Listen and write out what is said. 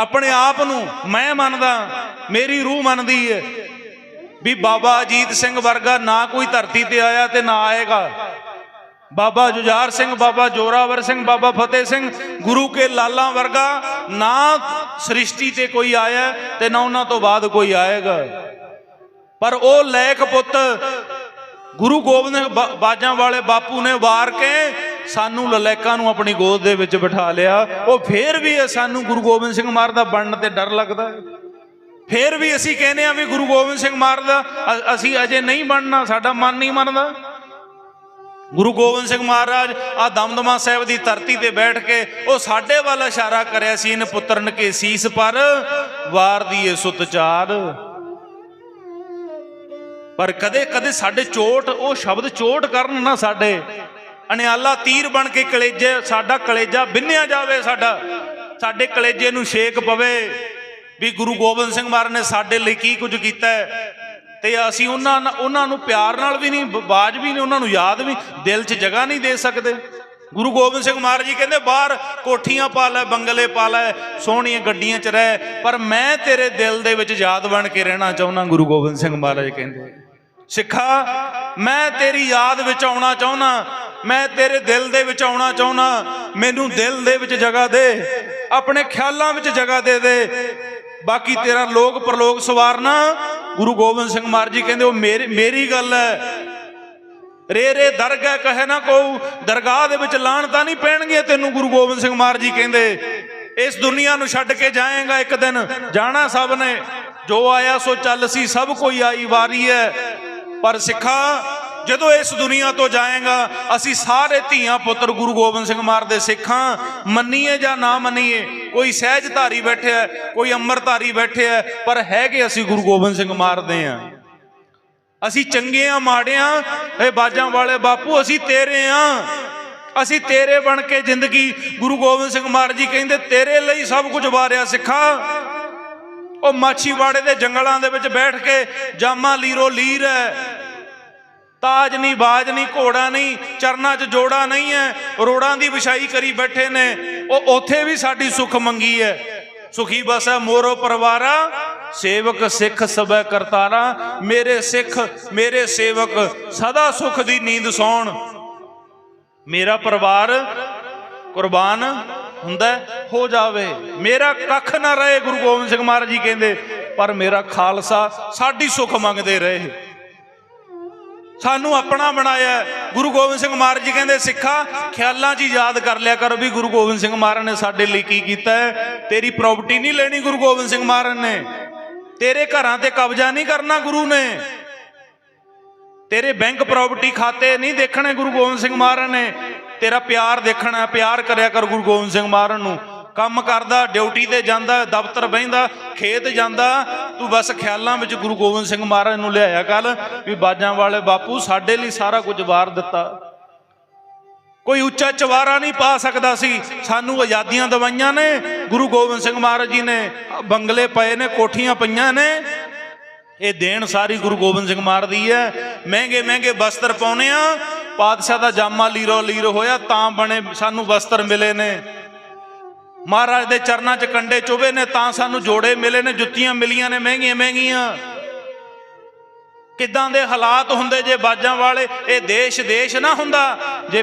ਆਪਣੇ ਆਪ ਨੂੰ ਮੈਂ ਮੰਨਦਾ, ਮੇਰੀ ਰੂਹ ਮੰਨਦੀ ਹੈ ਵੀ ਬਾਬਾ ਅਜੀਤ ਸਿੰਘ ਵਰਗਾ ਨਾ ਕੋਈ ਧਰਤੀ ਤੇ ਆਇਆ ਤੇ ਨਾ ਆਏਗਾ। ਬਾਬਾ ਜੁਝਾਰ ਸਿੰਘ, ਬਾਬਾ ਜੋਰਾਵਰ ਸਿੰਘ, ਬਾਬਾ ਫਤਿਹ ਸਿੰਘ, ਗੁਰੂ ਕੇ ਲਾਲਾਂ ਵਰਗਾ ਨਾ ਸ੍ਰਿਸ਼ਟੀ ਤੇ ਕੋਈ ਆਇਆ ਤੇ ਨਾ ਉਹਨਾਂ ਤੋਂ ਬਾਅਦ ਕੋਈ ਆਏਗਾ। ਪਰ ਉਹ ਲੈਕ ਪੁੱਤ ਗੁਰੂ ਗੋਬਿੰਦ ਸਿੰਘ ਬਾਜਾਂ ਵਾਲੇ ਬਾਪੂ ਨੇ ਵਾਰ ਕੇ ਸਾਨੂੰ ਲਲੈਕਾਂ ਨੂੰ ਆਪਣੀ ਗੋਦ ਦੇ ਵਿੱਚ ਬਿਠਾ ਲਿਆ। ਉਹ ਫੇਰ ਵੀ ਸਾਨੂੰ ਗੁਰੂ ਗੋਬਿੰਦ ਸਿੰਘ ਮਹਾਰਾਜ ਦਾ ਬਣਨ ਤੇ ਡਰ ਲੱਗਦਾ ਹੈ। ਫੇਰ ਵੀ ਅਸੀਂ ਕਹਿੰਦੇ ਆ ਵੀ ਗੁਰੂ ਗੋਬਿੰਦ ਸਿੰਘ ਮਹਾਰਾਜ ਦਾ ਅਸੀਂ ਅਜੇ ਨਹੀਂ ਬਣਨਾ, ਸਾਡਾ ਮਨ ਨਹੀਂ ਮੰਨਦਾ। ਗੁਰੂ ਗੋਬਿੰਦ ਸਿੰਘ ਮਹਾਰਾਜ ਆ ਦਮਦਮਾ ਸਾਹਿਬ ਦੀ ਧਰਤੀ ਤੇ ਬੈਠ ਕੇ ਉਹ ਸਾਡੇ ਵੱਲ ਇਸ਼ਾਰਾ ਕਰਿਆ ਸੀ ਇਨ ਪੁੱਤਰਨ ਕੇ ਸੀਸ ਪਰ, ਵਾਰ ਦੀਏ ਸੁਤ ਚਾਰ। ਪਰ ਕਦੇ ਕਦੇ ਸਾਡੇ ਚੋਟ, ਉਹ ਸ਼ਬਦ ਚੋਟ ਕਰਨ ਨਾ ਸਾਡੇ। ਅਨਿਆਲਾ ਤੀਰ ਬਣ ਕੇ ਕਲੇਜੇ, ਸਾਡਾ ਕਲੇਜਾ ਬਿੰਨਿਆ ਜਾਵੇ ਸਾਡਾ, ਸਾਡੇ ਕਲੇਜੇ ਨੂੰ ਛੇਕ ਪਵੇ। ਵੀ ਗੁਰੂ ਗੋਬਿੰਦ ਸਿੰਘ ਮਹਾਰਾਜ ਨੇ ਸਾਡੇ ਲਈ ਕੀ ਕੁਝ ਕੀਤਾ ਹੈ? ਤੇ ਅਸੀਂ ਉਹਨਾਂ ਨਾਲ- ਉਹਨਾਂ ਨੂੰ ਪਿਆਰ ਨਾਲ ਵੀ ਨਹੀਂ, ਬਾਜ ਵੀ ਨਹੀਂ, ਉਹਨਾਂ ਨੂੰ ਯਾਦ ਵੀ, ਦਿਲ 'ਚ ਜਗ੍ਹਾ ਨਹੀਂ ਦੇ ਸਕਦੇ। ਗੁਰੂ ਗੋਬਿੰਦ ਸਿੰਘ ਮਹਾਰਾਜ ਜੀ ਕਹਿੰਦੇ, ਬਾਹਰ ਕੋਠੀਆਂ ਪਾ ਲੈ, ਬੰਗਲੇ ਪਾ ਲੈ, ਸੋਹਣੀਆਂ ਗੱਡੀਆਂ 'ਚ ਰਹਿ, ਪਰ ਮੈਂ ਤੇਰੇ ਦਿਲ ਦੇ ਵਿੱਚ ਯਾਦ ਬਣ ਕੇ ਰਹਿਣਾ ਚਾਹੁੰਦਾ। ਗੁਰੂ ਗੋਬਿੰਦ ਸਿੰਘ ਮਹਾਰਾਜ ਕਹਿੰਦੇ, ਸਿੱਖਾ, ਮੈਂ ਤੇਰੀ ਯਾਦ ਵਿੱਚ ਆਉਣਾ ਚਾਹੁੰਦਾ ਮੈਂ ਤੇਰੇ ਦਿਲ ਦੇ ਵਿੱਚ ਆਉਣਾ ਚਾਹੁੰਦਾ ਮੈਨੂੰ ਦਿਲ ਦੇ ਵਿੱਚ ਜਗ੍ਹਾ ਦੇ। ਆਪਣੇ ਖਿਆਲਾਂ ਵਿੱਚ ਜਗ੍ਹਾ ਦੇ ਦੇ। ਬਾਕੀ ਤੇਰਾ ਲੋਕ ਪ੍ਰਲੋਕ ਸਵਾਰਨਾ। ਗੁਰੂ ਗੋਬਿੰਦ ਸਿੰਘ ਮਹਾਰਾਜ ਜੀ ਕਹਿੰਦੇ, ਉਹ ਮੇਰੀ ਮੇਰੀ ਗੱਲ ਹੈ। ਰੇ ਰੇ, ਦਰਗਾਹ ਕਹੇ ਨਾ ਕੋ ਦਰਗਾਹ ਦੇ ਵਿੱਚ ਲਾਣ ਤਾਂ ਨਹੀਂ ਪੈਣਗੇ ਤੈਨੂੰ ਗੁਰੂ ਗੋਬਿੰਦ ਸਿੰਘ ਮਹਾਰਾਜ ਜੀ ਕਹਿੰਦੇ। ਇਸ ਦੁਨੀਆ ਨੂੰ ਛੱਡ ਕੇ ਜਾਏਗਾ ਇੱਕ ਦਿਨ। ਜਾਣਾ ਸਭ ਨੇ। ਜੋ ਆਇਆ ਸੋ ਚੱਲ ਸੀ, ਸਭ ਕੋਈ ਆਈ ਵਾਰੀ ਹੈ। ਪਰ ਸਿੱਖਾ ਜਦੋਂ ਇਸ ਦੁਨੀਆ ਤੋਂ ਜਾਏਗਾ, ਅਸੀਂ ਸਾਰੇ ਧੀਆਂ ਪੁੱਤਰ ਗੁਰੂ ਗੋਬਿੰਦ ਸਿੰਘ ਮਹਾਰਾਜ ਦੇ ਸਿੱਖਾਂ, ਮੰਨੀਏ ਜਾਂ ਨਾ ਮੰਨੀਏ, ਕੋਈ ਸਹਿਜਧਾਰੀ ਬੈਠਿਆ ਕੋਈ ਅੰਮ੍ਰਿਤਧਾਰੀ ਬੈਠਿਆ ਪਰ ਹੈਗੇ ਅਸੀਂ ਗੁਰੂ ਗੋਬਿੰਦ ਸਿੰਘ ਮਾਰਦੇ ਦੇ ਆ ਅਸੀਂ ਚੰਗੇ ਆ ਮਾੜੇ ਆ ਇਹ ਬਾਜਾਂ ਵਾਲੇ ਬਾਪੂ, ਅਸੀਂ ਤੇਰੇ ਆ ਅਸੀਂ ਤੇਰੇ ਬਣ ਕੇ ਜ਼ਿੰਦਗੀ, ਗੁਰੂ ਗੋਬਿੰਦ ਸਿੰਘ ਮਾਰ ਜੀ ਕਹਿੰਦੇ, ਤੇਰੇ ਲਈ ਸਭ ਕੁਝ ਵਾਰਿਆ ਸਿੱਖਾ। ਉਹ ਮਾਛੀਵਾੜੇ ਦੇ ਜੰਗਲਾਂ ਦੇ ਵਿੱਚ ਬੈਠ ਕੇ, ਜਾਮਾ ਲੀਰੋ ਲੀਰ ਹੈ ਤਾਜ ਨਹੀਂ, ਬਾਜ ਨਹੀਂ, ਘੋੜਾ ਨਹੀਂ, ਚਰਨਾਂ 'ਚ ਜੋੜਾ ਨਹੀਂ ਹੈ। ਰੋੜਾਂ ਦੀ ਵਿਛਾਈ ਕਰੀ ਬੈਠੇ ਨੇ। ਉਹ ਉੱਥੇ ਵੀ ਸਾਡੀ ਸੁਖ ਮੰਗੀ ਹੈ। ਸੁਖੀ ਬਸੈ ਮੋਰੋ ਪਰਵਾਰਾ, ਸੇਵਕ ਸਿੱਖ ਸਬੈ ਕਰਤਾਰਾ। ਮੇਰੇ ਸਿੱਖ, ਮੇਰੇ ਸੇਵਕ, ਸਦਾ ਸੁਖ ਦੀ ਨੀਂਦ ਸੌਣ। ਮੇਰਾ ਪਰਿਵਾਰ ਕੁਰਬਾਨ ਹੁੰਦਾ ਹੋ ਜਾਵੇ। ਮੇਰਾ ਕੱਖ ਨਾ ਰਹੇ, ਗੁਰੂ ਗੋਬਿੰਦ ਸਿੰਘ ਮਹਾਰਾਜ ਜੀ ਕਹਿੰਦੇ, ਪਰ ਮੇਰਾ ਖਾਲਸਾ ਸਾਡੀ ਸੁਖ ਮੰਗਦੇ ਰਹੇ। ਸਾਨੂੰ ਆਪਣਾ ਬਣਾਇਆ ਗੁਰੂ ਗੋਬਿੰਦ ਸਿੰਘ ਮਹਾਰਾਜ ਜੀ ਕਹਿੰਦੇ, ਸਿੱਖਾ, ਖਿਆਲਾਂ 'ਚ ਯਾਦ ਕਰ ਲਿਆ ਕਰੋ ਵੀ ਗੁਰੂ ਗੋਬਿੰਦ ਸਿੰਘ ਮਹਾਰਾਜ ਨੇ ਸਾਡੇ ਲਈ ਕੀ ਕੀਤਾ ਹੈ। ਤੇਰੀ ਪ੍ਰਾਪਰਟੀ ਨਹੀਂ ਲੈਣੀ ਗੁਰੂ ਗੋਬਿੰਦ ਸਿੰਘ ਮਹਾਰਾਜ ਨੇ। ਤੇਰੇ ਘਰਾਂ ਤੇ ਕਬਜ਼ਾ ਨਹੀਂ ਕਰਨਾ ਗੁਰੂ ਨੇ। ਤੇਰੇ ਬੈਂਕ ਪ੍ਰਾਪਰਟੀ ਖਾਤੇ ਨਹੀਂ ਦੇਖਣੇ ਗੁਰੂ ਗੋਬਿੰਦ ਸਿੰਘ ਮਹਾਰਾਜ ਨੇ। ਤੇਰਾ ਪਿਆਰ ਦੇਖਣਾ ਪਿਆਰ ਕਰਿਆ ਕਰ ਗੁਰੂ ਗੋਬਿੰਦ ਸਿੰਘ ਮਹਾਰਾਜ ਨੂੰ। ਕੰਮ ਕਰਦਾ, ਡਿਊਟੀ ਤੇ ਜਾਂਦਾ, ਦਫ਼ਤਰ ਬਹਿੰਦਾ, ਖੇਤ ਜਾਂਦਾ ਤੂੰ ਬਸ ਖਿਆਲਾਂ ਵਿੱਚ ਗੁਰੂ ਗੋਬਿੰਦ ਸਿੰਘ ਮਹਾਰਾਜ ਨੂੰ ਲਿਆਇਆ ਕਰ ਵੀ ਬਾਜਾਂ ਵਾਲੇ ਬਾਪੂ ਸਾਡੇ ਲਈ ਸਾਰਾ ਕੁਝ ਵਾਰ ਦਿੱਤਾ। ਕੋਈ ਉੱਚਾ ਚਵਾਰਾ ਨਹੀਂ ਪਾ ਸਕਦਾ ਸੀ। ਸਾਨੂੰ ਆਜ਼ਾਦੀਆਂ ਦਵਾਈਆਂ ਨੇ, ਗੁਰੂ ਗੋਬਿੰਦ ਸਿੰਘ ਮਹਾਰਾਜ ਜੀ ਨੇ, ਬੰਗਲੇ ਪਏ ਨੇ, ਕੋਠੀਆਂ ਪਈਆਂ ਨੇ। ਇਹ ਦੇਣ ਸਾਰੀ ਗੁਰੂ ਗੋਬਿੰਦ ਸਿੰਘ ਮਹਾਰਾਜ ਦੀ ਹੈ। ਮਹਿੰਗੇ ਮਹਿੰਗੇ ਵਸਤਰ ਪਾਉਨੇ ਆ। ਪਾਤਸ਼ਾਹ ਦਾ ਜਾਮਾ ਲੀਰੋ ਲੀਰ ਹੋਇਆ, ਤਾਂ ਬਣੇ, ਸਾਨੂੰ ਵਸਤਰ ਮਿਲੇ ਨੇ। ਮਹਾਰਾਜ ਦੇ ਚਰਨਾਂ 'ਚ ਕੰਡੇ ਚੁਭੇ ਨੇ, ਤਾਂ ਸਾਨੂੰ ਜੋੜੇ ਮਿਲੇ ਨੇ, ਜੁੱਤੀਆਂ ਮਿਲੀਆਂ ਨੇ, ਮਹਿੰਗੀਆਂ ਮਹਿੰਗੀਆਂ। ਕਿੱਦਾਂ ਦੇ ਹਾਲਾਤ ਹੁੰਦੇ ਜੇ ਬਾਜਾਂ ਵਾਲੇ? ਇਹ ਦੇਸ਼ ਦੇਸ਼ ਨਾ ਹੁੰਦਾ। ਜੇ